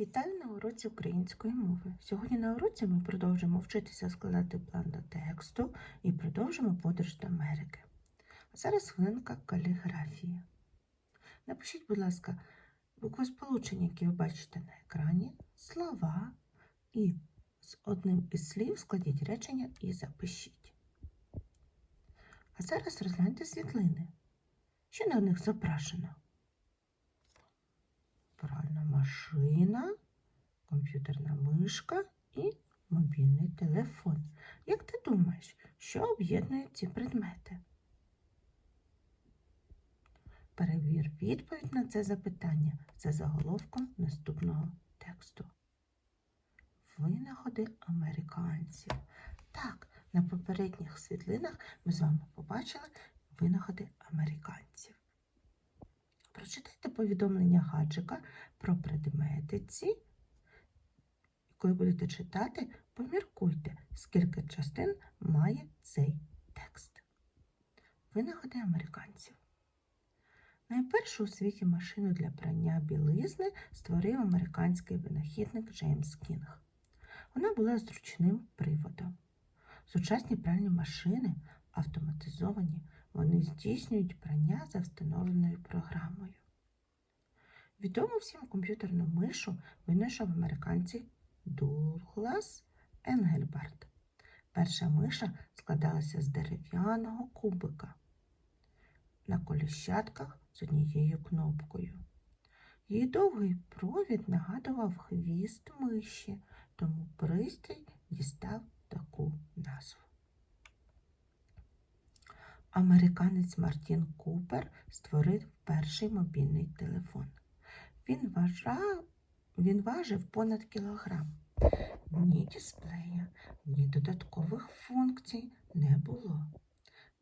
Вітаю на уроці української мови. Сьогодні на уроці ми продовжимо вчитися складати план до тексту і продовжимо подорож до Америки. А зараз хвилинка каліграфії. Напишіть, будь ласка, буквосполучення, які ви бачите на екрані, слова і з одним із слів складіть речення і запишіть. А зараз розгляньте світлини. Що на них зображено? Пральна машина, комп'ютерна мишка і мобільний телефон. Як ти думаєш, що об'єднує ці предмети? Перевір відповідь на це запитання за заголовком наступного тексту. Винаходи американців. Так, на попередніх світлинах ми з вами побачили винаходи американців. Прочитайте повідомлення гаджика про предмети ці. Коли будете читати, поміркуйте, скільки частин має цей текст. Винаходи американців. Найпершу у світі машину для прання білизни створив американський винахідник Джеймс Кінг. Вона була зручним приводом. Сучасні пральні машини автоматизовані, вони здійснюють прання за встановленою програмою. Відому всім комп'ютерну мишу винайшов американці Дуглас Енгельбарт. Перша миша складалася з дерев'яного кубика на коліщатках з однією кнопкою. Її довгий провід нагадував хвіст миші, тому пристрій дістав таку назву. Американець Мартін Купер створив перший мобільний телефон. Він, важав, він важив понад кілограм. Ні дисплея, ні додаткових функцій не було.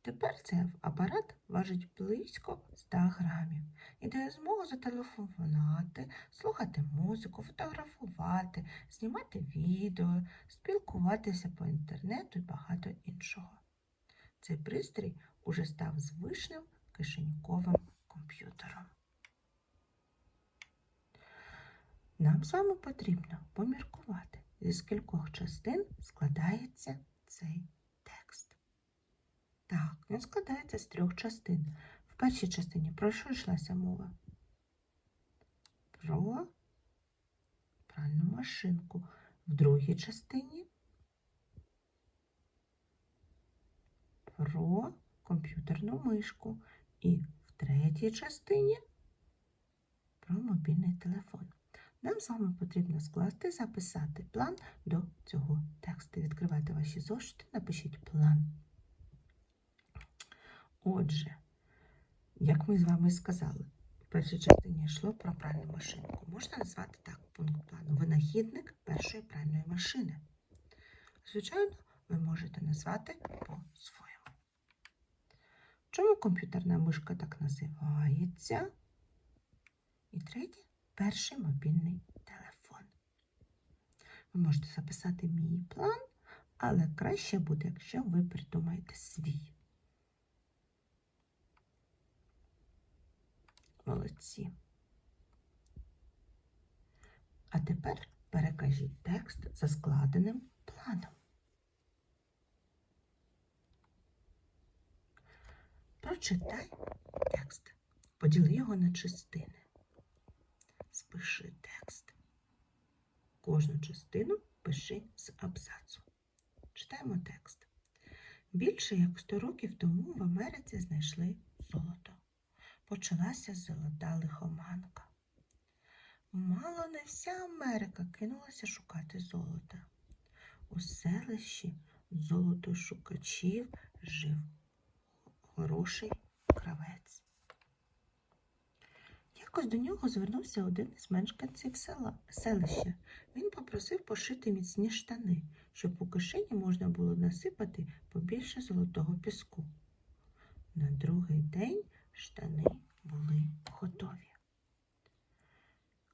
Тепер цей апарат важить близько 100 грамів і дає змогу зателефонувати, слухати музику, фотографувати, знімати відео, спілкуватися по інтернету і багато іншого. Цей пристрій уже став звичним кишеньковим комп'ютером. Нам з вами потрібно поміркувати, зі скількох частин складається цей текст. Так, він складається з трьох частин. В першій частині про що йшлася мова? Про пральну машинку. В другій частині про комп'ютерну мишку. І в третій частині про мобільний телефон. Нам з вами потрібно скласти, записати план до цього тексту. Відкривайте ваші зошити, напишіть план. Отже, як ми з вами сказали, в першій частині йшло про пральну машинку. Можна назвати так пункт плану винахідник першої пральної машини. Звичайно, ви можете назвати по-своєму. Чому комп'ютерна мишка так називається? І третє перший мобільний телефон. Ви можете записати мій план, але краще буде, якщо ви придумаєте свій. Молодці. А тепер перекажіть текст за складеним планом. Прочитай текст, поділи його на частини. Спиши текст. Кожну частину пиши з абзацу. Читаємо текст. Більше як 100 років тому в Америці знайшли золото. Почалася золота лихоманка. Мало не вся Америка кинулася шукати золота. У селищі золотошукачів жив хороший кравець. Якось до нього звернувся один із мешканців села, селища. Він попросив пошити міцні штани, щоб у кишені можна було насипати побільше золотого піску. На другий день штани були готові.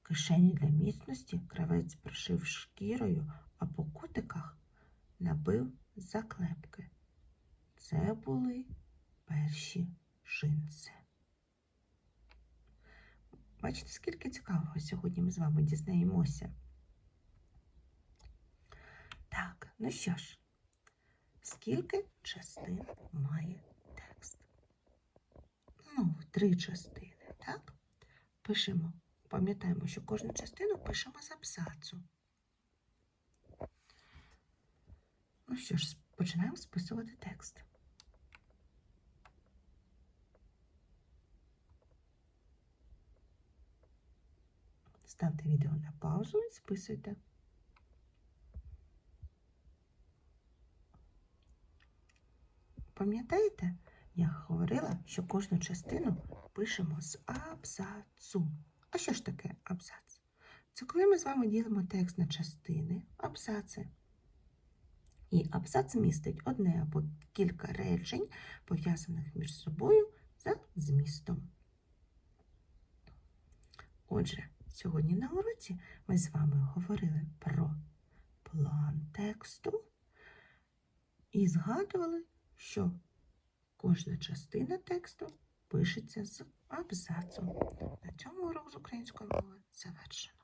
Кишені для міцності кравець прошив шкірою, а по кутиках набив заклепки. Це були перші джинси. Бачите, скільки цікавого сьогодні ми з вами дізнаємося. Так, ну що ж, скільки частин має текст? Ну, три частини, так? Пишемо. Пам'ятаємо, що кожну частину пишемо з абзацу. Ну що ж, починаємо списувати текст. Ставте відео на паузу і списуйте. Пам'ятаєте, я говорила, що кожну частину пишемо з абзацу. А що ж таке абзац? Це коли ми з вами ділимо текст на частини, абзаци. І абзац містить одне або кілька речень, пов'язаних між собою за змістом. Отже, сьогодні на уроці ми з вами говорили про план тексту і згадували, що кожна частина тексту пишеться з абзацу. На цьому урок з української мови завершено.